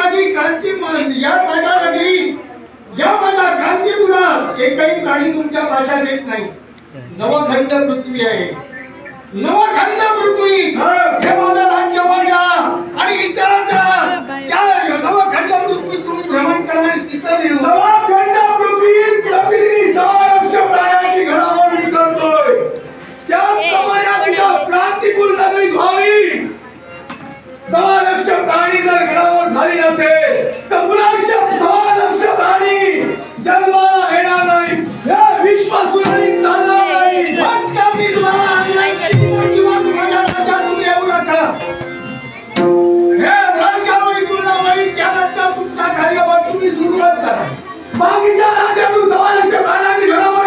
ही माझी क्रांती या माझ्या नगरी या माझ्या क्रांती मुला एकही प्राणी तुमच्या भाषा देत नाही. नवखंड पृथ्वी आहे. नवखंड पृथ्वी हे माझं राज्य वाढला आणि इतरांचा त्या नवखंड पृथ्वी तुम्ही भ्रमण करा आणि तिथं બાકી રાજ્ય તું સવાલ છે બાલાજી ઘણા